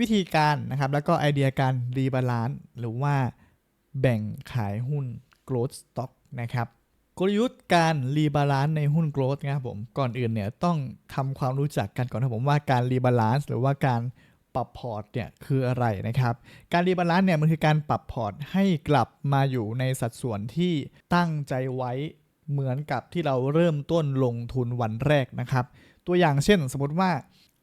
วิธีการนะครับ แล้วก็ไอเดียการรีบาลานซ์หรือว่าแบ่งขายหุ้น growth stock นะครับกลยุทธ์การรีบาลานซ์ในหุ้น growth นะครับผมก่อนอื่นเนี่ยต้องทำความรู้จักกันก่อนนะผมว่าการรีบาลานซ์หรือว่าการปรับพอร์ตเนี่ยคืออะไรนะครับ การรีบาลานซ์เนี่ยมันคือการปรับพอร์ตให้กลับมาอยู่ในสัดส่วนที่ตั้งใจไว้เหมือนกับที่เราเริ่มต้นลงทุนวันแรกนะครับ ตัวอย่างเช่น สมมติว่า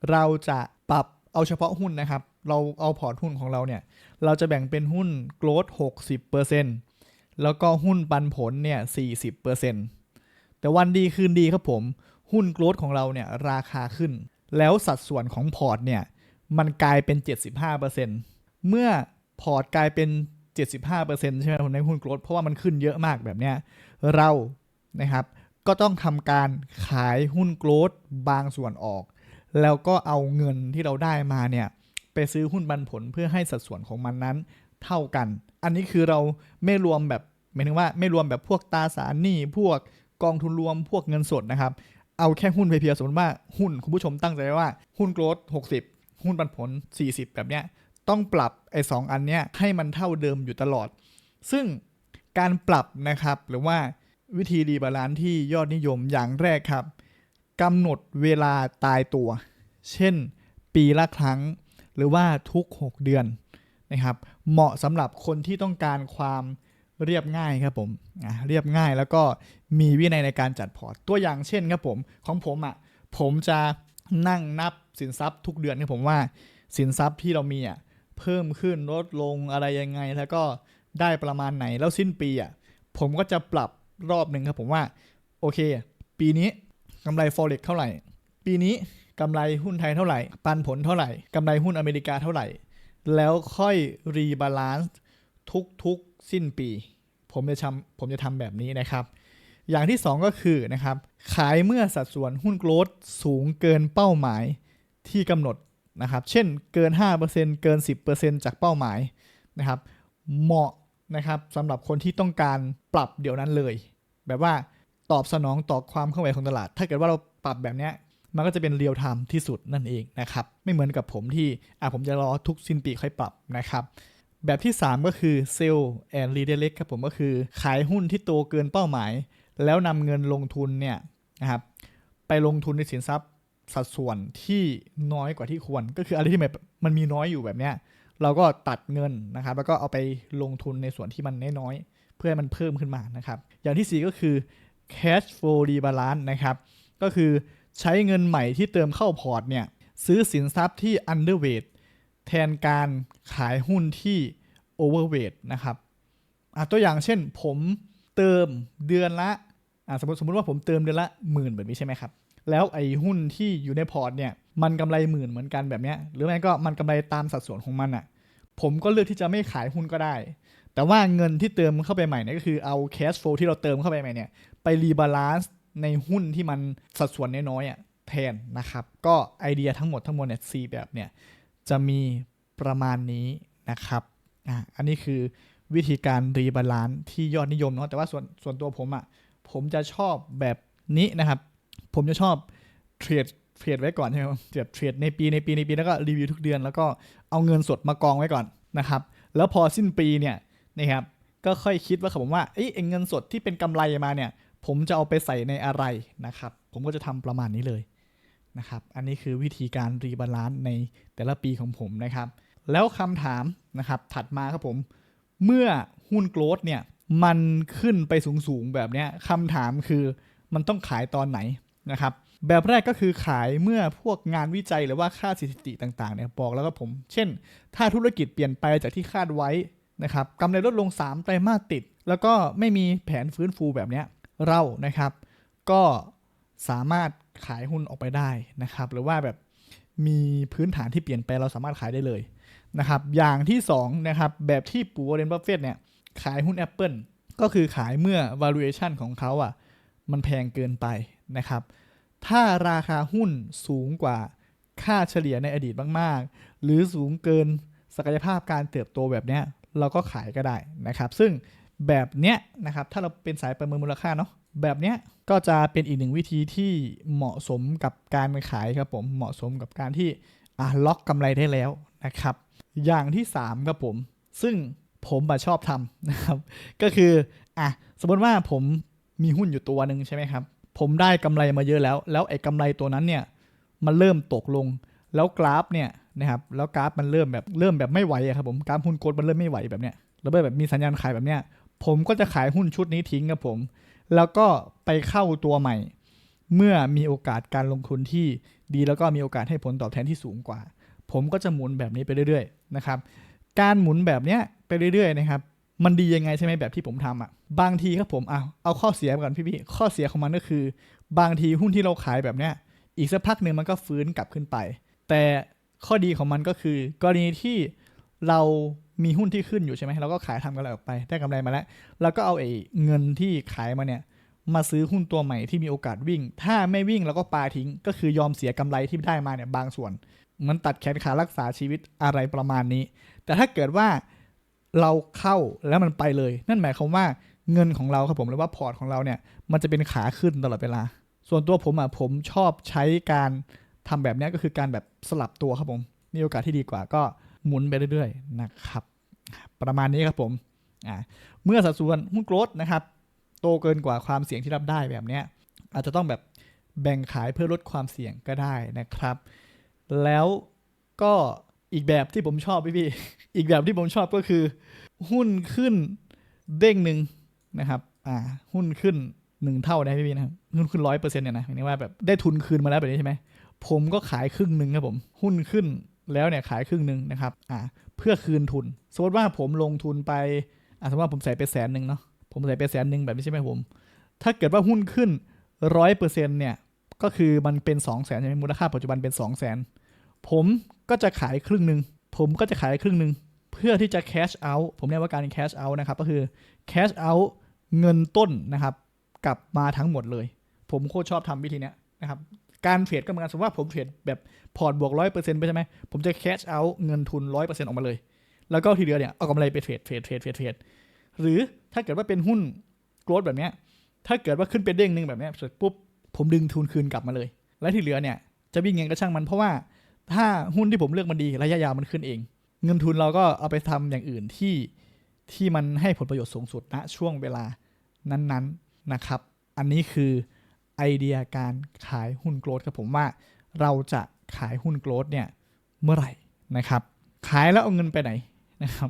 เราจะปรับ เอาเฉพาะหุ้นนะครับ เราเอาพอร์ตหุ้นของเราเนี่ย เราจะแบ่งเป็นหุ้น growth 60%แล้วก็หุ้นปันผลเนี่ย 40%แต่วันดีคืนดีครับผม หุ้น growth ของเราเนี่ยราคาขึ้น แล้วสัดส่วนของพอร์ตเนี่ย มันกลายเป็น 75%เมื่อพอร์ตกลายเป็น 75%ใช่ไหมผมในหุ้น growth เพราะว่ามันขึ้นเยอะมากแบบเนี้ย เรานะครับ ก็ต้องทำการขายหุ้น growth บางส่วนออก แล้วก็เอาเงินที่เราได้มาเนี่ยไปซื้อหุ้นปันผลเพื่อให้สัดส่วนของมันนั้นเท่ากัน อันนี้คือเราไม่รวมแบบหมายถึงว่าไม่รวมแบบพวกตาสารหนี้พวกกองทุนรวมพวกเงินสดนะครับ เอาแค่หุ้นเพียวๆสมมติว่าหุ้นคุณผู้ชมตั้งใจว่าหุ้นโกลด60 หุ้นปันผล 40 แบบเนี้ยต้องปรับไอ้สองอันเนี้ยให้มันเท่าเดิมอยู่ตลอด ซึ่งการปรับนะครับหรือว่าวิธีรีบาลานซ์ที่ยอดนิยมอย่างแรกครับ กำหนดเวลาตายตัว เช่นปีละครั้ง หรือว่าทุก 6 เดือนนะครับ เหมาะสำหรับคนที่ต้องการความเรียบง่ายครับผมเรียบง่ายแล้วก็มีวินัยในการจัดพอร์ต ตัวอย่างเช่นครับผม ของผมอะ ผมจะนั่งนับสินทรัพย์ทุกเดือนครับผมว่าสินทรัพย์ที่เรามีอะเพิ่มขึ้นลดลงอะไรยังไง แล้วก็ได้ประมาณไหนแล้วสิ้นปีอะผมก็จะปรับรอบหนึ่งครับผมว่า โอเค ปีนี้ กำไร forex เท่าไหร่ ปีนี้กำไรหุ้นไทยเท่าไหร่ ปันผลเท่าไหร่กำไรหุ้นอเมริกาเท่าไหร่ แล้วค่อยรีบาลานซ์ทุกๆ สิ้นปี ผมจะทำผมจะทำแบบนี้นะครับ อย่างที่ 2 ก็คือนะครับขายเมื่อสัดส่วนหุ้นโกลดสูงเกินเป้าหมายที่กำหนดนะครับ เช่นเกิน 5%เกิน 10%จากเป้าหมายนะครับ เหมาะนะครับสำหรับคนที่ต้องการปรับเดี๋ยวนั้นเลย แบบว่า ตอบสนองต่อความเคลื่อนไหวของตลาด ถ้าเกิดว่าเราปรับแบบเนี้ยมันก็จะเป็นเรียลไทม์ที่สุดนั่นเองนะครับ ไม่เหมือนกับผมที่อะผมจะรอทุกสิ้นปีค่อยปรับนะครับ แบบที่ 3 ก็คือเซลล์แอนด์รีเดเล็กครับผมก็คือ ขายหุ้นที่โตเกินเป้าหมาย แล้วนำเงินลงทุนเนี่ยนะครับไปลงทุนในสินทรัพย์สัดส่วนที่น้อยกว่าที่ควร ก็คืออะไรที่แบบมันมีน้อยอยู่แบบเนี้ยเราก็ตัดเงินนะครับ แล้วก็เอาไปลงทุนในส่วนที่มันน้อยๆเพื่อให้มันเพิ่มขึ้นมานะครับ อย่างที่ 4 ก็คือ cash flow rebalance นะครับ ก็คือใช้เงินใหม่ที่เติมเข้าพอร์ตเนี่ย ซื้อสินทรัพย์ที่ underweight แทนการขายหุ้นที่ overweight นะครับอะตัวอย่างเช่นผมเติมเดือนละอะสมมติสมมติว่าผมเติมเดือนละหมื่นแบบนี้ใช่ไหมครับ แล้วไอ้หุ้นที่อยู่ในพอร์ตเนี่ยมันกำไรหมื่นเหมือนกันแบบเนี้ยหรือไม่ก็มันกำไรตามสัดส่วนของมันอะ่ะผมก็เลือกที่จะไม่ขายหุ้นก็ได้ แต่ว่าเงินที่เติมเข้าไปใหม่เนี่ยก็คือเอา cash flow ที่เราเติมเข้าไปใหม่เนี่ยไปรีบาลานซ์ในหุ้นที่มันสัดส่วนน้อยๆอะแทนนะครับ ก็ไอเดียทั้งหมดทั้งมวลเนี่ยสแบบเนี่ยจะมีประมาณนี้นะครับอะอันนี้คือวิธีการรีบาลานซ์ที่ยอดนิยมเนาะแต่ว่าส่วนส่วนตัวผมอะ่ะผมจะชอบแบบนี้นะครับ ผมจะชอบเทรดเทรดไว้ก่อนใช่ไหมเทรดเทรดในปีในปีในปีแล้วก็รีวิวทุกเดือน แล้วก็เอาเงินสดมากองไว้ก่อนนะครับ แล้วพอสิ้นปีเนี่ย นะครับก็ค่อยคิดว่าครับผมว่าเอ้ยเงินสดที่เป็นกำไรมาเนี่ย ผมจะเอาไปใส่ในอะไรนะครับ ผมก็จะทำประมาณนี้เลยนะครับ อันนี้คือวิธีการรีบาลานซ์ในแต่ละปีของผมนะครับ แล้วคำถามนะครับถัดมาครับผม เมื่อหุ้นโกลดเนี่ยมันขึ้นไปสูงๆแบบเนี้ยคำถามคือมันต้องขายตอนไหนนะครับ แบบแรกก็คือขายเมื่อพวกงานวิจัยหรือว่าค่าสถิติต่างๆเนี่ยบอกแล้วก็ผม เช่น ถ้าธุรกิจเปลี่ยนไปจากที่คาดไว้ นะครับกำไรลดลง 3 ไตรมาสติด แล้วก็ไม่มีแผนฟื้นฟูแบบนี้เรานะครับ ก็สามารถขายหุ้นออกไปได้นะครับ หรือว่าแบบมีพื้นฐานที่เปลี่ยนไปเราสามารถขายได้เลยนะครับ อย่างที่2นะครับแบบที่ปูวอร์เรนบัฟเฟตเนี่ยขายหุ้น Apple ก็คือขายเมื่อ valuation ของเขาอะมันแพงเกินไปนะครับ ถ้าราคาหุ้นสูงกว่าค่าเฉลี่ยในอดีตมาก ๆ หรือสูงเกินศักยภาพการเติบโตแบบเนี้ย เราก็ขายก็ได้นะครับ ซึ่งแบบเนี้ยนะครับถ้าเราเป็นสายประเมินมูลค่าเนาะแบบเนี้ยก็จะเป็นอีกหนึ่งวิธีที่เหมาะสมกับการขายครับผมเหมาะสมกับการที่อะล็อกกำไรได้แล้วนะครับ อย่างที่ 3 ครับผม ซึ่งผมชอบทำนะครับ ก็คืออะสมมติว่าผมมีหุ้นอยู่ตัวหนึ่งใช่ไหมครับ ผมได้กำไรมาเยอะแล้ว แล้วไอ้กำไรตัวนั้นเนี่ยมันเริ่มตกลง แล้วกราฟเนี่ย นะครับแล้วกราฟมันเริ่มแบบเริ่มแบบไม่ไหวครับผมกราฟหุ้นโกลด์มันเริ่มไม่ไหวแบบเนี้ยแล้วแบบมีสัญญาณขายแบบเนี้ยผมก็จะขายหุ้นชุดนี้ทิ้งครับผม แล้วก็ไปเข้าตัวใหม่ เมื่อมีโอกาสการลงทุนที่ดีแล้วก็มีโอกาสให้ผลตอบแทนที่สูงกว่า ผมก็จะหมุนแบบนี้ไปเรื่อยๆนะครับการหมุนแบบเนี้ยไปเรื่อยๆนะครับมันดียังไงใช่ไหมแบบที่ผมทำอะบางทีครับผมเอาเอาข้อเสียก่อนพี่ๆข้อเสียของมันก็คือ บางทีหุ้นที่เราขายแบบเนี้ยอีกสักพักหนึ่งมันก็ฟื้นกลับขึ้นไป แต่ ข้อดีของมันก็คือ กรณีที่เรามีหุ้นที่ขึ้นอยู่ใช่ไหมเราก็ขายทำกำไรออกไปได้กำไรมาแล้ว แล้วก็เอาไอ้เงินที่ขายมาเนี่ยมาซื้อหุ้นตัวใหม่ที่มีโอกาสวิ่ง ถ้าไม่วิ่งเราก็ปาทิ้ง ก็คือยอมเสียกำไรที่ได้มาเนี่ยบางส่วน มันตัดแขนขารักษาชีวิตอะไรประมาณนี้ แต่ถ้าเกิดว่าเราเข้าแล้วมันไปเลย นั่นหมายความว่าเงินของเราครับผมหรือว่าพอร์ตของเราเนี่ยมันจะเป็นขาขึ้นตลอดเวลา ส่วนตัวผมอะผมชอบใช้การ ทำแบบนี้ก็คือการแบบสลับตัวครับผม มีโอกาสที่ดีกว่าก็หมุนไปเรื่อยๆนะครับ ประมาณนี้ครับผมเมื่อสัดส่วนหุ้นโกลดนะครับ โตเกินกว่าความเสี่ยงที่รับได้แบบนี้อาจจะต้องแบบแบ่งขายเพื่อลดความเสี่ยงก็ได้นะครับ แล้วก็อีกแบบที่ผมชอบพี่พี่อีกแบบที่ผมชอบก็คือ หุ้นขึ้นเด้งหนึ่งนะครับ อ่า หุ้นขึ้นหนึ่งเท่านะพี่พี่นะหุ้นขึ้นร้อยเปอร์เซ็นต์เนี่ยนะหมายถึงว่าแบบได้ทุนคืนมาแล้วแบบนี้ใช่ไหม ผมก็ขายครึ่งหนึ่งครับผม หุ้นขึ้นแล้วเนี่ยขายครึ่งหนึ่งนะครับอ่าเพื่อคืนทุน สมมติว่าผมลงทุนไปอ่าสมมติว่าผมใส่ไปแสนหนึ่งเนาะผมใส่ไปแสนหนึ่งแบบนี้ใช่ไหมผม ถ้าเกิดว่าหุ้นขึ้นร้อยเปอร์เซ็นเนี่ยก็คือมันเป็น2องแสนใช่ไหมมูลค่าปัจจุบันเป็น2องแสนผมก็จะขายครึ่งหนึ่งผมก็จะขายครึ่งหนึ่งเพื่อที่จะ cash out ผมเรียกว่าการ cash out นะครับ ก็คือ cash out เงินต้นนะครับ กลับมาทั้งหมดเลย ผมโคตรชอบทำวิธีเนี้ยนะครับ การเทรดก็เหมือนกันสมมติว่าผมเทรดแบบพอร์ตบวกร้อยเปอร์เซ็นต์ไปใช่ไหมผมจะ cash out เงินทุนร้อยเปอร์เซ็นต์ออกมาเลย แล้วก็ทีเดียวเนี่ยเอากำไรไปเทรดเทรดเทรดเทรดเทรดหรือถ้าเกิดว่าเป็นหุ้นโกลดแบบเนี้ยถ้าเกิดว่าขึ้นเป็นเด้งหนึ่งแบบเนี้ยเสร็จปุ๊บผมดึงทุนคืนกลับมาเลย และที่เหลือเนี่ยจะวิ่งเงินก็ช่างมันเพราะว่าถ้าหุ้นที่ผมเลือกมันดีระยะยาวมันขึ้นเอง เงินทุนเราก็เอาไปทำอย่างอื่นที่ที่มันให้ผลประโยชน์สูงสุดณช่วงเวลานั้นๆนะครับ อันนี้คือ ไอเดียการขายหุ้นโกลดครับผมว่าเราจะขายหุ้นโกลดเนี่ยเมื่อไหร่นะครับ ขายแล้วเอาเงินไปไหนนะครับ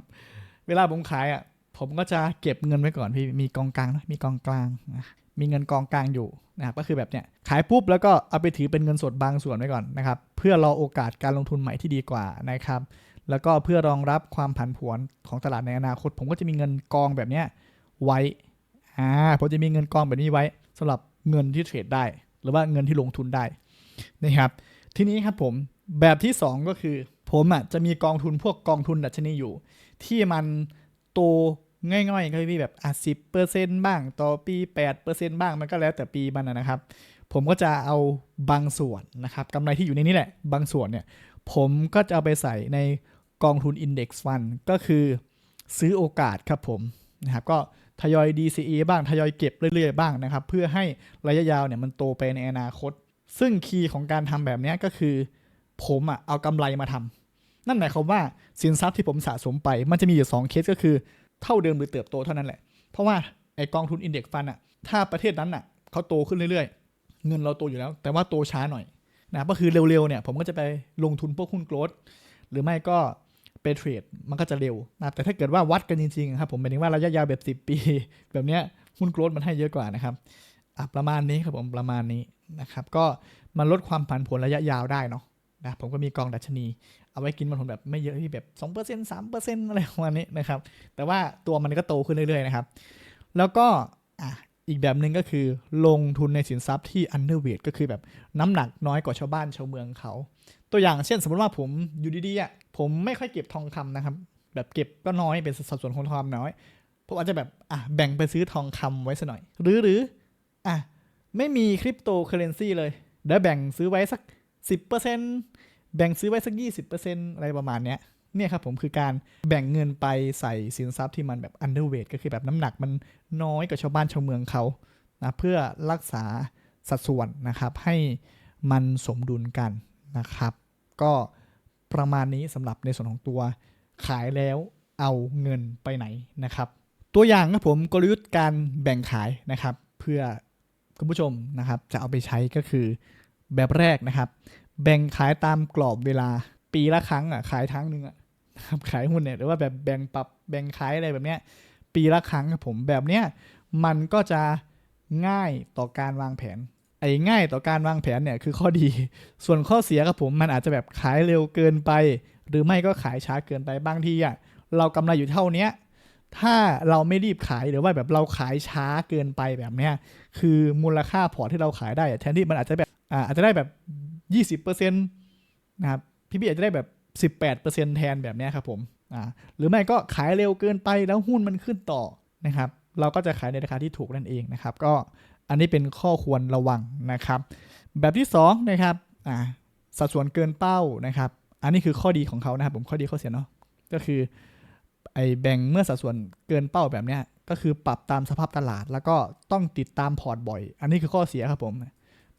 เวลาผมขายอะผมก็จะเก็บเงินไว้ก่อนพี่มีกองกลางนะมีกองกลางนะมีเงินกองกลางอยู่นะครับก็คือแบบเนี้ยขายปุ๊บแล้วก็เอาไปถือเป็นเงินสดบางส่วนไว้ก่อนนะครับ เพื่อรอโอกาสการลงทุนใหม่ที่ดีกว่านะครับ แล้วก็เพื่อรองรับความผันผวนของตลาดในอนาคต ผมก็จะมีเงินกองแบบเนี้ยไว้อ่าผมจะมีเงินกองแบบนี้ไว้สำหรับ เงินที่เทรดได้ หรือว่าเงินที่ลงทุนได้นะครับ ทีนี้ครับผมแบบที่สองก็คือ ผมอะจะมีกองทุนพวกกองทุนดัชนีอยู่ ที่มันโตง่อยๆก็พี่แบบอะสิบเปอร์เซ็นต์บ้าง ต่อปีแปดเปอร์เซ็นต์บ้างมันก็แล้วแต่ปีมันนะนะครับ ผมก็จะเอาบางส่วนนะครับกำไรที่อยู่ในนี้แหละ บางส่วนเนี่ย ผมก็จะเอาไปใส่ในกองทุน Index Fund ก็คือซื้อโอกาสครับผมนะครับก็ ทยอย DCE บ้างทยอยเก็บเรื่อยๆบ้างนะครับ เพื่อให้ระยะยาวเนี่ยมันโตไปในอนาคต ซึ่งคีย์ของการทำแบบนี้ก็คือ ผมอะเอากำไรมาทำนั่นหมายความว่าสินทรัพย์ที่ผมสะสมไป มันจะมีอยู่2เคสก็คือ เท่าเดิมหรือเติบโตเท่านั้นแหละ เพราะว่าไอกองทุนอินเด็กซ์ฟันอะถ้าประเทศนั้นอะเขาโตขึ้นเรื่อยๆ เงินเราโตอยู่แล้ว แต่ว่าโตช้าหน่อยนะก็คือเร็วๆเนี่ยผมก็จะไปลงทุนพวกหุ้นโกลดหรือไม่ก็ ไปเทรดมันก็จะเร็วนะแต่ถ้าเกิดว่าวัดกันจริงๆครับผมหมายถึงว่าระยะยาวแบบ 10 ปี แบบเนี้ยหุ้นโกลดมันให้เยอะกว่านะครับอะประมาณนี้ครับผมประมาณนี้นะครับก็มันลดความผันผวนระยะยาวได้เนาะนะผมก็มีกองดัชนี เอาไว้กินมันผลแบบไม่เยอะที่แบบ2% 3%อะไรประมาณนี้นะครับแต่ว่าตัวมันก็โตขึ้นเรื่อยๆนะครับแล้วก็ออีกแบบหนึ่งก็คือลงทุนในสินทรัพย์ที่ underweight ก็คือแบบน้ำหนักน้อยกว่าชาวบ้านชาวเมืองเขา ตัวอย่างเช่นสมมติว่าผมอยู่ดีๆอะผมไม่ค่อยเก็บทองคำนะครับ แบบเก็บก็น้อยเป็นสัดส่วนของทองคำน้อยผมอาจจะแบบอะแบ่งไปซื้อทองคำไว้สักหน่อย หรือหรืออะไม่มีคริปโตเคอเรนซีเลยเดี๋ยวแบ่งซื้อไว้สัก 10%แบ่งซื้อไว้สัก 20%อะไรประมาณเนี้ยเนี่ยครับผมคือการแบ่งเงินไปใส่สินทรัพย์ที่มันแบบ underweight ก็คือแบบน้ำหนักมันน้อยกว่าชาวบ้านชาวเมืองเขานะเพื่อรักษาสัดส่วนนะครับให้มันสมดุลกันนะครับ ก็ประมาณนี้สำหรับในส่วนของตัวขายแล้วเอาเงินไปไหนนะครับ ตัวอย่างครับผมกลยุทธ์การแบ่งขายนะครับ เพื่อคุณผู้ชมนะครับ จะเอาไปใช้ก็คือแบบแรกนะครับ แบ่งขายตามกรอบเวลาปีละครั้งอะขายครั้งหนึ่งอะนะครับขายหุ้นเนี่ยหรือว่าแบบแบ่งปรับแบ่งขายอะไรแบบเนี้ยปีละครั้งครับผมแบบเนี้ยมันก็จะง่ายต่อการวางแผน ไอ้ง่ายต่อการวางแผนเนี่ยคือข้อดี ส่วนข้อเสียครับผมมันอาจจะแบบขายเร็วเกินไป หรือไม่ก็ขายช้าเกินไปบางทีอะเรากำไรอยู่เท่าเนี้ยถ้าเราไม่รีบขายหรือว่าแบบเราขายช้าเกินไปแบบเนี้ยคือมูลค่าพอร์ตที่เราขายได้แทนที่มันอาจจะแบบอาจจะได้แบบ 20%นะครับพี่พี่อาจจะได้แบบ 18%แทนแบบเนี้ยครับผมหรือไม่ก็ขายเร็วเกินไปแล้วหุ้นมันขึ้นต่อนะครับ เราก็จะขายในราคาที่ถูกนั่นเองนะครับ ก็ อันนี้เป็นข้อควรระวังนะครับ แบบที่สองนะครับอ่าสัดส่วนเกินเป้านะครับ อันนี้คือข้อดีของเขานะครับผมข้อดีข้อเสียเนาะก็คือไอแบ่งเมื่อสัดส่วนเกินเป้าแบบเนี้ยก็คือปรับตามสภาพตลาด แล้วก็ต้องติดตามพอร์ตบ่อย อันนี้คือข้อเสียครับผม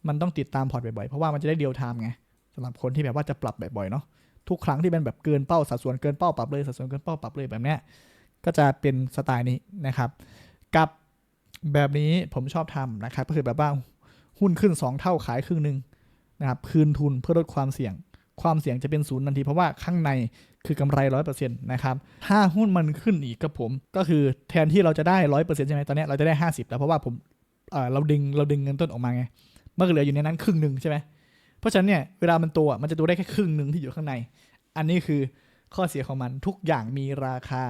มันต้องติดตามพอร์ตบ่อยๆ เพราะว่ามันจะได้เดียวไทม์ไงสำหรับคนที่แบบว่าจะปรับบ่อยๆเนาะทุกครั้งที่เป็นแบบเกินเป้าสัดส่วนเกินเป้าปรับเลยสัดส่วนเกินเป้าปรับเลยแบบเนี้ยก็จะเป็นสไตล์นี้นะครับ กับ แบบนี้ผมชอบทำนะครับ ก็คือแบบว่าหุ้นขึ้น 2 เท่าขายครึ่งหนึ่งนะครับคืนทุนเพื่อลดความเสี่ยง ความเสี่ยงจะเป็นศูนย์ทันที เพราะว่าข้างในคือกำไรร้อยเปอร์เซ็นต์นะครับถ้าหุ้นมันขึ้นอีกกับผม ก็คือแทนที่เราจะได้ร้อยเปอร์เซ็นต์ใช่ไหมตอนนี้เราจะได้ห้าสิบแล้วเพราะว่าผมเราดึงเราดึงเงินต้นออกมาไงมันก็เหลืออยู่ในนั้นครึ่งหนึ่งใช่ไหมเพราะฉะนั้นเนี่ยเวลามันโตอะมันจะโตได้แค่ครึ่งหนึ่งที่อยู่ข้างใน อันนี้คือข้อเสียของมันทุกอย่างมีราคา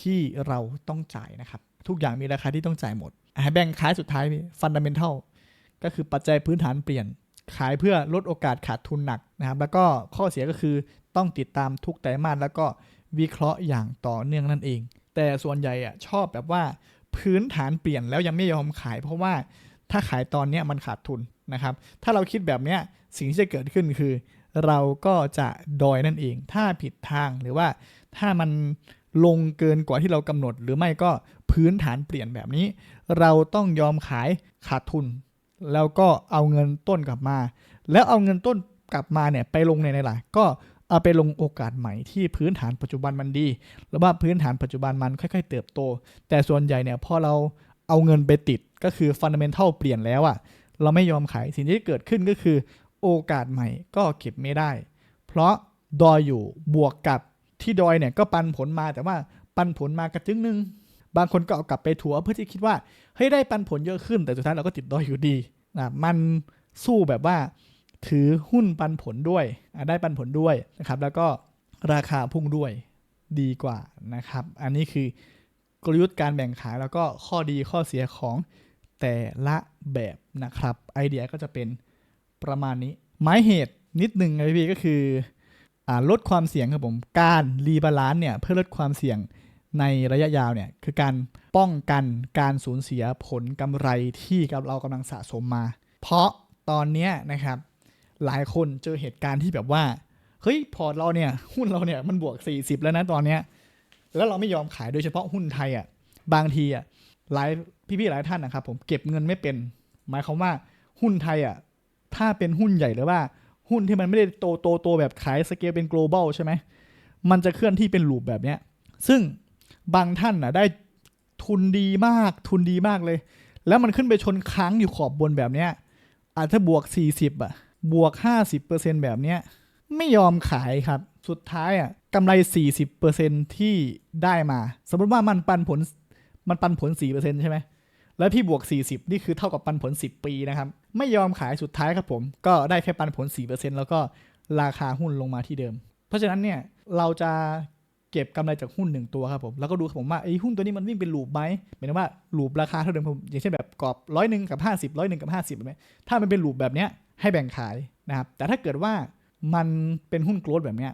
ที่เราต้องจ่ายนะครับ ทุกอย่างมีราคาที่ต้องจ่ายหมดอะ แบ่งขายสุดท้ายฟันดัมเบลทัลก็คือปัจจัยพื้นฐานเปลี่ยน ขายเพื่อลดโอกาสขาดทุนหนักนะครับ แล้วก็ข้อเสียก็คือต้องติดตามทุกไตรมาสแล้วก็วิเคราะห์อย่างต่อเนื่องนั่นเอง แต่ส่วนใหญ่อะชอบแบบว่าพื้นฐานเปลี่ยนแล้วยังไม่ยอมขาย เพราะว่าถ้าขายตอนเนี้ยมันขาดทุนนะครับ ถ้าเราคิดแบบเนี้ยสิ่งที่จะเกิดขึ้นคือ เราก็จะดอยนั่นเอง ถ้าผิดทางหรือว่าถ้ามันลงเกินกว่าที่เรากำหนดหรือไม่ก็ พื้นฐานเปลี่ยนแบบนี้ เราต้องยอมขายขาดทุน แล้วก็เอาเงินต้นกลับมา แล้วเอาเงินต้นกลับมาเนี่ยไปลงในไหนล่ะก็เอาไปลงโอกาสใหม่ที่พื้นฐานปัจจุบันมันดี หรือว่าพื้นฐานปัจจุบันมันค่อยๆ เติบโต แต่ส่วนใหญ่เนี่ยพอเราเอาเงินไปติดก็คือฟันเดเมนทัลเปลี่ยนแล้วอะ่ะเราไม่ยอมขายสิ่งที่เกิดขึ้นก็คือ โอกาสใหม่ก็เก็บไม่ได้ เพราะดอยอยู่บวกกับที่ดอยเนี่ยก็ปันผลมาแต่ว่าปันผลมากระจึงหนึ่ง บางคนก็เอากลับไปถัวเพื่อที่คิดว่าเฮ้ยได้ปันผลเยอะขึ้น แต่สุดท้ายเราก็ติดดอยอยู่ดีนะมันสู้แบบว่า ถือหุ้นปันผลด้วยได้ปันผลด้วยนะครับแล้วก็ราคาพุ่งด้วยดีกว่านะครับ อันนี้คือกลยุทธ์การแบ่งขายแล้วก็ข้อดีข้อเสียของแต่ละแบบนะครับ ไอเดียก็จะเป็นประมาณนี้ หมายเหตุนิดหนึ่งนะพี่ก็คืออลดความเสี่ยงครับผม การรีบาลานซ์เนี่ยเพื่อลดความเสี่ยง ในระยะยาวเนี่ยคือการป้องกันการสูญเสียผลกำไรที่เรากำลังสะสมมา เพราะตอนนี้นะครับหลายคนเจอเหตุการณ์ที่แบบว่าเฮ้ยพอร์ตเราเนี่ยหุ้นเราเนี่ยมันบวก 40 แล้วนะตอนเนี้ยแล้วเราไม่ยอมขายโดยเฉพาะหุ้นไทยอะบางทีอะหลายพี่ๆหลายท่านนะครับผมเก็บเงินไม่เป็น หมายความว่าหุ้นไทยอะถ้าเป็นหุ้นใหญ่หรือว่าหุ้นที่มันไม่ได้โตโตโตแบบขายสเกลเป็น global ใช่ไหมมันจะเคลื่อนที่เป็นลูปแบบเนี้ยซึ่ง บางท่านอะได้ทุนดีมาก ทุนดีมากเลย แล้วมันขึ้นไปชนค้างอยู่ขอบบนแบบเนี้ยอาจจะบวก 40อะบวก 50%แบบเนี้ยไม่ยอมขายครับ สุดท้ายอะกำไร 40%ที่ได้มา สมมติว่ามันปันผลมันปันผล 4%ใช่ไหมแล้วพี่บวก 40 นี่คือเท่ากับปันผล 10 ปีนะครับ ไม่ยอมขายสุดท้ายครับผม ก็ได้แค่ปันผล 4%แล้วก็ราคาหุ้นลงมาที่เดิม เพราะฉะนั้นเนี่ยเราจะ เก็บกำไรจากหุ้นหนึ่งตัวครับผมแล้วก็ดูผมว่าไอ้หุ้นตัวนี้มันวิ่งเป็นลูปไหมหมายถึงว่าลูปราคาเท่าเดิมผมอย่างเช่นแบบกรอบร้อยหนึ่งกับห้าสิบร้อยหนึ่งกับห้าสิบแบบนี้ถ้ามันเป็นลูปแบบเนี้ยให้แบ่งขายนะครับแต่ถ้าเกิดว่ามันเป็นหุ้นโกลด์แบบเนี้ย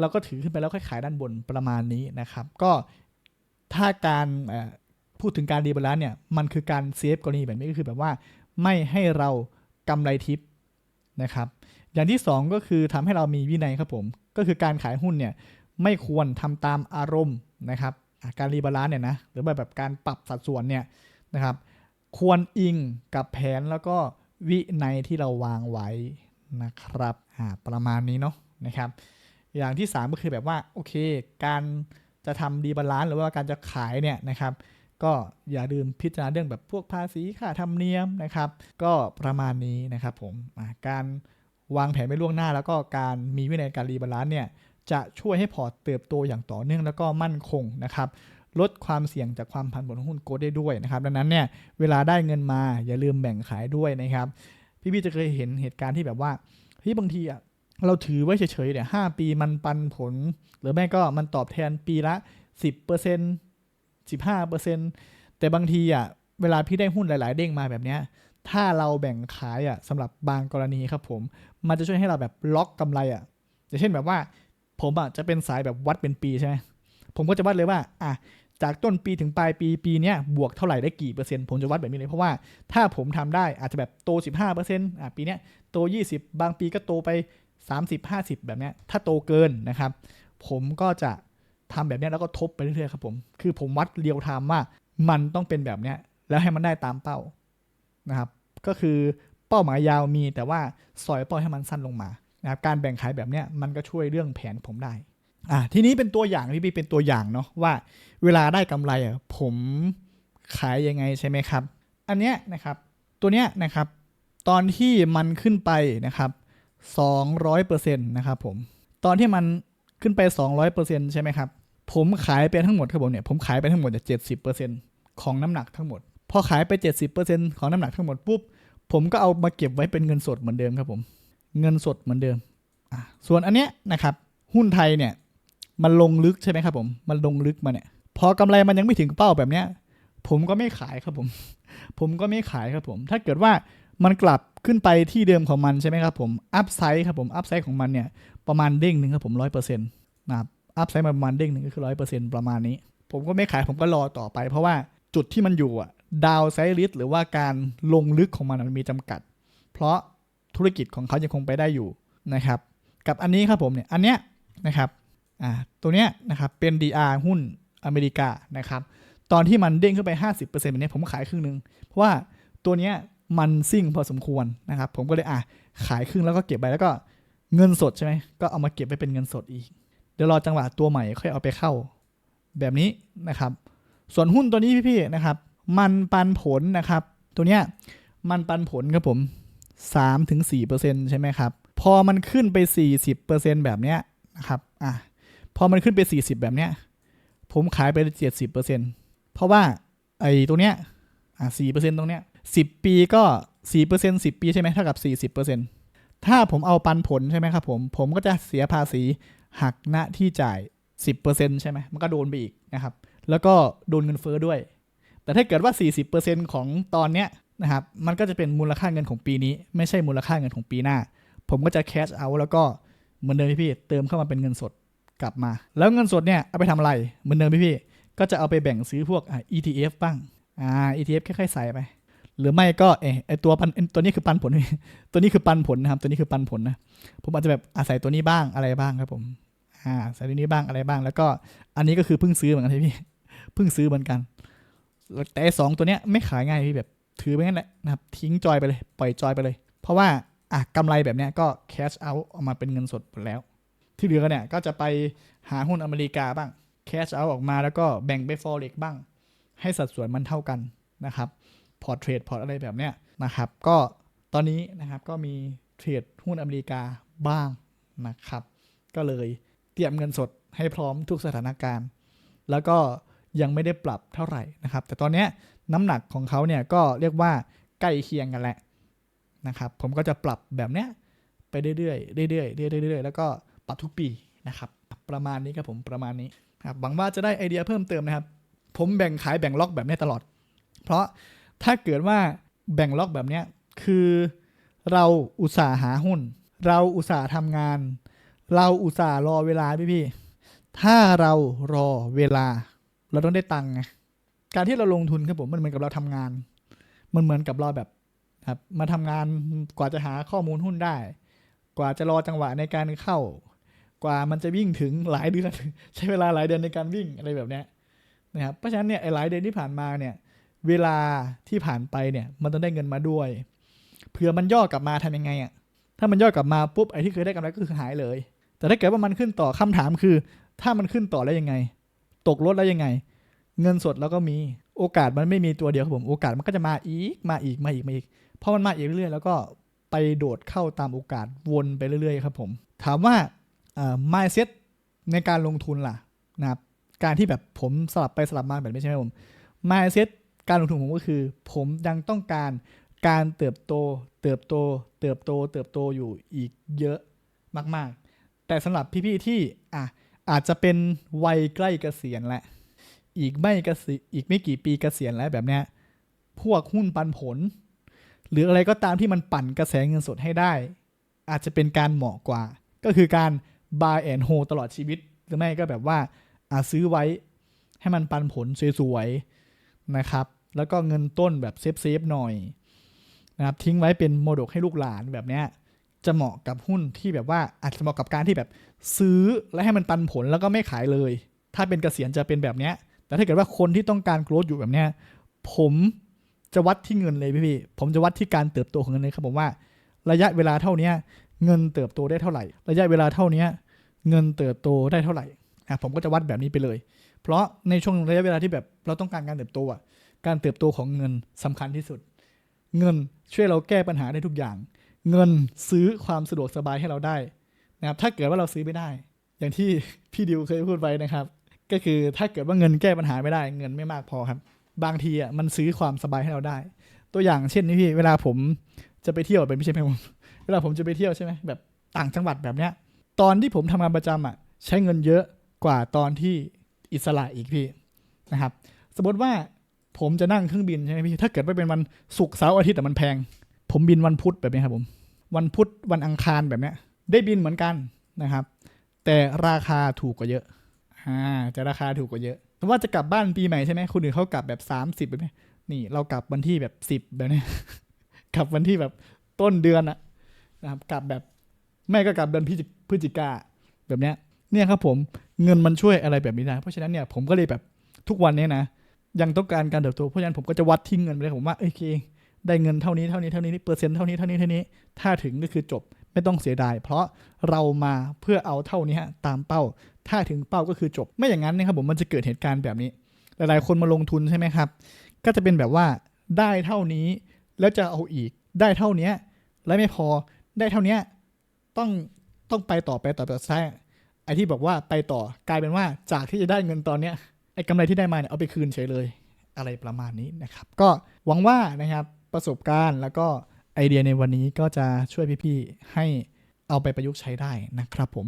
เราก็ถือขึ้นไปแล้วค่อยขายด้านบนประมาณนี้นะครับ ก็ถ้าการพูดถึงการรีบาลานซ์เนี่ยมันคือการเซฟกรณีแบบนี้ก็คือแบบว่าไม่ให้เรากำไรทิปนะครับอย่างที่สองก็คือทำให้เรามีวินัยครับผม ก็คือการขายหุ้นเนี่ย ไม่ควรทำตามอารมณ์นะครับการรีบาลานซ์เนี่ยนะหรือแบบแบบการปรับสัดส่วนเนี่ยนะครับควรอิงกับแผนแล้วก็วินัยที่เราวางไว้นะครับประมาณนี้เนาะนะครับ อย่างที่ 3 ก็คือแบบว่าโอเค การจะทำดีบาลานซ์หรือว่าการจะขายเนี่ยนะครับ ก็อย่าลืมพิจารณาเรื่องแบบพวกภาษีค่าธรรมเนียมนะครับ ก็ประมาณนี้นะครับผมการวางแผนไว้ล่วงหน้า แล้วก็การมีวินัยการรีบาลานซ์เนี่ย จะช่วยให้พอร์ตเติบโตอย่างต่อเนื่องแล้วก็มั่นคงนะครับลดความเสี่ยงจากความผันผวนของหุ้นโกลด์ได้ด้วยนะครับ ดังนั้นเนี่ยเวลาได้เงินมาอย่าลืมแบ่งขายด้วยนะครับ พี่ๆจะเคยเห็นเหตุการณ์ที่แบบว่าเฮ้ยบางทีอะเราถือไว้เฉยๆเนี่ยห้าปีมันปันผล หรือไม่ก็มันตอบแทนปีละ 10% 15%แต่บางทีอะเวลาพี่ได้หุ้นหลาย ๆ เด้งมาแบบเนี้ยถ้าเราแบ่งขายอะสำหรับบางกรณีครับผม มันจะช่วยให้เราแบบล็อกกำไรอะอย่างเช่นแบบว่า ผมอะจะเป็นสายแบบวัดเป็นปีใช่ไหมผมก็จะวัดเลยว่าอะจากต้นปีถึงปลายปีปีเนี้ยบวกเท่าไหร่ได้กี่เปอร์เซ็นต์ผมจะวัดแบบนี้เลยเพราะว่าถ้าผมทำได้อาจจะแบบโต 15%อะปีเนี้ยโต 20 บางปีก็โตไป 30 50 แบบเนี้ยถ้าโตเกินนะครับ ผมก็จะทำแบบนี้แล้วก็ทบไปเรื่อยๆครับผมคือผมวัดเรียวไทม์ว่ามันต้องเป็นแบบเนี้ยแล้วให้มันได้ตามเป้านะครับ ก็คือเป้าหมายยาวมีแต่ว่าสอยเป้าให้มันสั้นลงมา นะครับการแบ่งขายแบบเนี้ยมันก็ช่วยเรื่องแผนผมได้อะทีนี้เป็นตัวอย่างพี่พี่เป็นตัวอย่างเนาะว่าเวลาได้กำไรอะผมขายยังไงใช่ไหมครับ อันเนี้ยนะครับตัวเนี้ยนะครับตอนที่มันขึ้นไปนะครับ200%นะครับผมตอนที่มันขึ้นไป 200%ใช่ไหมครับผมขายไปทั้งหมดครับผมเนี่ยผมขายไปทั้งหมดเจ็ดสิบเปอร์เซ็นต์ของน้ำหนักทั้งหมด พอขายไป 70%ของน้ำหนักทั้งหมดปุ๊บผมก็เอามาเก็บไว้เป็นเงินสดเหมือนเดิมครับผม เงินสดเหมือนเดิม ส่วนอันเนี้ยนะครับ หุ้นไทยเนี่ย มันลงลึกใช่ไหมครับผม มันลงลึกมาเนี่ย พอกำไรมันยังไม่ถึงเป้าแบบเนี้ย ผมก็ไม่ขายครับผม ผมก็ไม่ขายครับผม ถ้าเกิดว่ามันกลับขึ้นไปที่เดิมของมันใช่ไหมครับผม อัพไซด์ครับผม อัพไซด์ของมันเนี่ยประมาณเด้งหนึ่งครับผมร้อยเปอร์เซ็นต์นะครับอัพไซด์ประมาณเด้งหนึ่งก็คือร้อยเปอร์เซ็นต์ประมาณนี้ ผมก็ไม่ขายผมก็รอต่อไป เพราะว่าจุดที่มันอยู่อะดาวไซริสหรือว่าการลงลึกของมันมันมีจำกัด เพราะ ธุรกิจของเขายังคงไปได้อยู่นะครับ กับอันนี้ครับผมเนี่ยอันเนี้ยนะครับอ่าตัวเนี้ยนะครับเป็น DR หุ้นอเมริกานะครับตอนที่มันเด้งขึ้นไป 50%แบบนี้ผมขายครึ่งหนึ่งเพราะว่าตัวเนี้ยมันซิ่งพอสมควรนะครับ ผมก็เลยอะขายครึ่งแล้วก็เก็บไปแล้วก็เงินสดใช่ไหมก็เอามาเก็บไปเป็นเงินสดอีก เดี๋ยวรอจังหวะตัวใหม่ค่อยเอาไปเข้า แบบนี้นะครับ ส่วนหุ้นตัวนี้พี่ๆนะครับ มันปันผลนะครับ ตัวเนี้ยมันปันผลครับผม 3-4%ใช่ไหมครับ พอมันขึ้นไป 40%แบบเนี้ยนะครับอะพอมันขึ้นไป 40 แบบเนี้ย ผมขายไป 70%เพราะว่าไอ้ตัวเนี้ยอะ4%ตรงเนี้ย10 ปีก็ 4% 10 ปีใช่ไหมเท่ากับ 40%ถ้าผมเอาปันผลใช่ไหมครับผมผมก็จะเสียภาษีหักหน้าที่จ่าย 10%ใช่ไหมมันก็โดนไปอีกนะครับ แล้วก็โดนเงินเฟ้อด้วย แต่ถ้าเกิดว่า 40%ของตอนเนี้ย นะครับ มันก็จะเป็นมูลค่าเงินของปีนี้ ไม่ใช่มูลค่าเงินของปีหน้า ผมก็จะแคชเอาแล้วก็เหมือนเดิมพี่ๆเติมเข้ามาเป็นเงินสดกลับมา แล้วเงินสดเนี่ยเอาไปทำอะไรเหมือนเดิมพี่ๆก็จะเอาไปแบ่งซื้อพวกอะ ETF บ้างอ่า ETF ค่อยๆใส่ไป หรือไม่ก็เออไอตัวปันตัวนี้คือปันผล ตัวนี้คือปันผลนะครับ ตัวนี้คือปันผลนะ ผมอาจจะแบบอาศัยตัวนี้บ้างอะไรบ้างครับผมอ่าใส่ตัวนี้บ้างอะไรบ้าง แล้วก็อันนี้ก็คือเพิ่งซื้อเหมือนกันพี่เพิ่งซื้อเหมือนกัน แต่สองตัวเนี้ยไม่ขายง่ายพี่แบบ ถือไปงั้นแหละนะครับทิ้งจอยไปเลยปล่อยจอยไปเลย เพราะว่าอะกำไรแบบเนี้ยก็แคชเอาออกมาเป็นเงินสดหมดแล้ว ที่เหลือเนี่ยก็จะไปหาหุ้นอเมริกาบ้างแคชเอาออกมาแล้วก็แบ่งไปฟอเร็กบ้าง ให้สัดส่วนมันเท่ากันนะครับพอร์ตเทรดพอร์ตอะไรแบบเนี้ยนะครับก็ตอนนี้นะครับก็มีเทรดหุ้นอเมริกาบ้างนะครับ ก็เลยเตรียมเงินสดให้พร้อมทุกสถานการณ์ แล้วก็ยังไม่ได้ปรับเท่าไหร่นะครับ แต่ตอนเนี้ย น้ำหนักของเขาเนี่ยก็เรียกว่าใกล้เคียงกันแหละนะครับ ผมก็จะปรับแบบเนี้ยไปเรื่อยๆเรื่อยๆเรื่อยๆเรื่อยๆแล้วก็ปรับทุกปีนะครับ ประมาณนี้ครับผมประมาณนี้ครับหวังว่าจะได้ไอเดียเพิ่มเติมนะครับ ผมแบ่งขายแบ่งล็อกแบบนี้ตลอด เพราะถ้าเกิดว่าแบ่งล็อกแบบเนี้ยคือเราอุตส่าห์หาหุ้น เราอุตส่าห์ทำงาน เราอุตส่าห์รอเวลาพี่พี่ๆถ้าเรารอเวลา เราต้องได้ตังค์ไง การที่เราลงทุนครับผมมันเหมือนกับเราทำงาน มันเหมือนกับเราแบบครับ มาทำงานกว่าจะหาข้อมูลหุ้นได้ กว่าจะรอจังหวะในการเข้า กว่ามันจะวิ่งถึงหลายเดือน ใช้เวลาหลายเดือนในการวิ่งอะไรแบบเนี้ยนะครับเพราะฉะนั้นเนี่ยหลายเดือนที่ผ่านมาเนี่ย เวลาที่ผ่านไปเนี่ยมันต้องได้เงินมาด้วยเผื่อมันย่อกลับมาทำยังไงอะ่ะถ้ามันย่อกลับมาปุ๊บไอ้ที่เคยได้กำไรก็คือหายเลย แต่ถ้าเกิดว่ามันขึ้นต่อคำถามคือ ถ้ามันขึ้นต่อแล้วยังไง ตกรถแล้วยังไง เงินสดเราก็มีโอกาสมันไม่มีตัวเดียวครับผมโอกาสมันก็จะมาอีกมาอีกมาอีกมาอีกพอมันมาอีกเรื่อยๆแล้วก็ไปโดดเข้าตามโอกาสวนไปเรื่อยๆครับผม ถามว่าเอ่อ mindset ในการลงทุนล่ะนะครับการที่แบบผมสลับไปสลับมาแบบนี้ใช่ไหมผม mindset การลงทุนผมก็คือ ผมยังต้องการการเติบโตเติบโต เติบโต เติบโตอยู่อีกเยอะมาก ๆ แต่สำหรับพี่ ๆ ที่อะอาจจะเป็นวัยใกล้เกษียณแหล้ว อีกไม่กษีอีกไม่กี่ปีเกษียณแล้วแบบเนี้ยพวกหุ้นปันผล หรืออะไรก็ตามที่มันปั่นกระแสเงินสดให้ได้ อาจจะเป็นการเหมาะกว่า ก็คือการ buy and hold ตลอดชีวิต หรือไม่ก็แบบว่าอาซื้อไว้ให้มันปันผลสวยๆนะครับ แล้วก็เงินต้นแบบเซฟๆหน่อยนะครับทิ้งไว้เป็นโมดกให้ลูกหลานแบบเนี้ยจะเหมาะกับหุ้นที่แบบว่าอาจจะเหมาะกับการที่แบบซื้อและให้มันปันผลแล้วก็ไม่ขายเลย ถ้าเป็นเกษียณจะเป็นแบบเนี้ย แต่ถ้าเกิดว่าคนที่ต้องการโกรธอยู่แบบเนี้ยผมจะวัดที่เงินเลยพี่พี่ๆผมจะวัดที่การเติบโตของเงินเลยครับผมว่า ระยะเวลาเท่านี้เงินเติบโตได้เท่าไหร่ ระยะเวลาเท่านี้เงินเติบโตได้เท่าไหร่อะผมก็จะวัดแบบนี้ไปเลย เพราะในช่วงระยะเวลาที่แบบเราต้องการการเติบโตอะการเติบโตของเงินสำคัญที่สุด เงินช่วยเราแก้ปัญหาได้ทุกอย่าง เงินซื้อความสะดวกสบายให้เราได้นะครับถ้าเกิดว่าเราซื้อไม่ได้ อย่างที่พี่ดิวเคยพูดไว้นะครับ ก็คือถ้าเกิดว่าเงินแก้ปัญหาไม่ได้ เงินไม่มากพอครับ บางทีอะมันซื้อความสบายให้เราได้ ตัวอย่างเช่นนี่พี่เวลาผมจะไปเที่ยวเป็นไม่ใช่ไหมผมเวลาผมจะไปเที่ยวใช่ไหมแบบต่างจังหวัดแบบเนี้ย ตอนที่ผมทำงานประจำอะ ใช้เงินเยอะกว่าตอนที่อิสระอีกพี่นะครับ สมมติว่าผมจะนั่งเครื่องบินใช่ไหมพี่ ถ้าเกิดว่าเป็นวันศุกร์เสาร์อาทิตย์แต่มันแพง ผมบินวันพุธแบบนี้ครับผม วันพุธวันอังคารแบบเนี้ย ได้บินเหมือนกันนะครับ แต่ราคาถูกกว่าเยอะ อ่าจะราคาถูกกว่าเยอะสมมติว่าจะกลับบ้านปีใหม่ใช่ไหมคนอื่นเขากลับแบบสามสิบแบบนี้นี่เรากลับวันที่แบบสิบแบบนี้ กลับวันที่แบบต้นเดือนอะนะครับ กลับแบบไม่ก็กลับเดือนพฤศจิกาแบบเนี้ย เนี่ยครับผมเงินมันช่วยอะไรแบบนี้ได้เพราะฉะนั้นเนี่ยผมก็เลยแบบทุกวันเนี้ยนะยังต้องการการเติบโตเพราะฉะนั้นผมก็จะวัดที่เงินไปเลยผมว่าโอเค ได้เงินเท่านี้เท่านี้เท่านี้เปอร์เซ็นต์เท่านี้เท่านี้เท่านี้ ถ้าถึงก็คือจบไม่ต้องเสียดาย เพราะเรามาเพื่อเอาเท่านี้ฮะตามเป้า ถ้าถึงเป้าก็คือจบ ไม่อย่างนั้นนะครับผมมันจะเกิดเหตุการณ์แบบนี้ หลายๆคนมาลงทุนใช่ไหมครับ ก็จะเป็นแบบว่าได้เท่านี้แล้วจะเอาอีกได้เท่านี้แล้วไม่พอได้เท่านี้ต้องต้องไปต่อไปต่อไปต่อใช่ไอ้ที่บอกว่าไปต่อกลายเป็นว่าจากที่จะได้เงินตอนเนี้ยไอ้กำไรที่ได้มาเนี่ยเอาไปคืนเฉยเลย อะไรประมาณนี้นะครับ ก็หวังว่านะครับประสบการณ์แล้วก็ไอเดียในวันนี้ก็จะช่วยพี่ๆให้เอาไปประยุกต์ใช้ได้นะครับผม